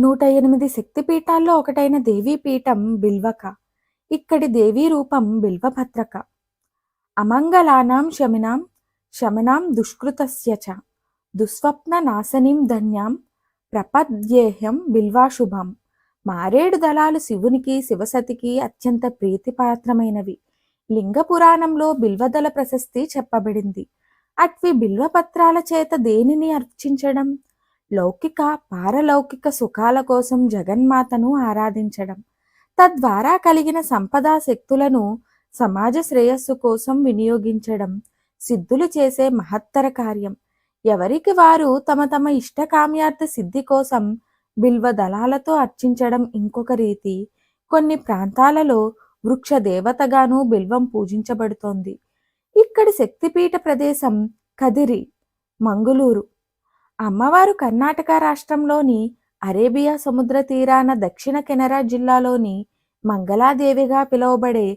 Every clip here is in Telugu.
నూట ఎనిమిది శక్తిపీఠాల్లో ఒకటైన దేవీపీఠం బిల్వక. ఇక్కడి దేవీ రూపం బిల్వభద్రక. అమంగళానాం శమినాం శమనాం దుష్కృతస్య చ. దుస్వప్న నాశనీం ధన్యాం ప్రపద్యేహ్యం బిల్వాశుభం. మారేడు దళాలు శివునికి శివసతికి అత్యంత ప్రీతిపాత్రమైనవి. లింగ పురాణంలో బిల్వదళ ప్రశస్తి చెప్పబడింది. అట్వి బిల్వపత్రాల చేత దేనిని అర్చించడం? లౌకిక పారలౌకిక సుఖాల కోసం జగన్మాతను ఆరాధించడం. తద్వారా కలిగిన సంపదా శక్తులను సమాజ శ్రేయస్సు కోసం వినియోగించడం సిద్ధులు చేసే మహత్తర కార్యం. ఎవరికి వారు తమ తమ ఇష్టకామ్యార్థ సిద్ధి కోసం బిల్వ దళాలతో అర్చించడం ఇంకొక రీతి. కొన్ని ప్రాంతాలలో వృక్ష దేవతగాను బిల్వం పూజించబడుతోంది. ఇక్కడి శక్తిపీఠ ప్రదేశం కదిరి మంగుళూరు. అమ్మవారు కర్ణాటక రాష్ట్రంలోని అరేబియా సముద్ర తీరాన దక్షిణ కెనరా జిల్లాలోని మంగళాదేవిగా పిలువబడే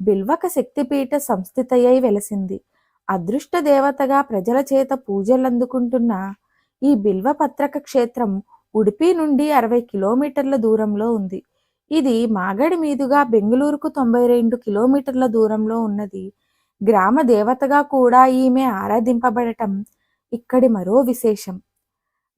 బిల్వక శక్తిపీఠ సంస్థితయ్యై వెలసింది. అదృష్ట దేవతగా ప్రజల చేత పూజలందుకుంటున్న ఈ బిల్వపత్రక క్షేత్రం ఉడిపి నుండి అరవై కిలోమీటర్ల దూరంలో ఉంది. ఇది మాగడి మీదుగా బెంగళూరుకు తొంభై రెండు కిలోమీటర్ల దూరంలో ఉన్నది. గ్రామ దేవతగా కూడా ఈమె ఆరాధింపబడటం ఇక్కడి మరో విశేషం.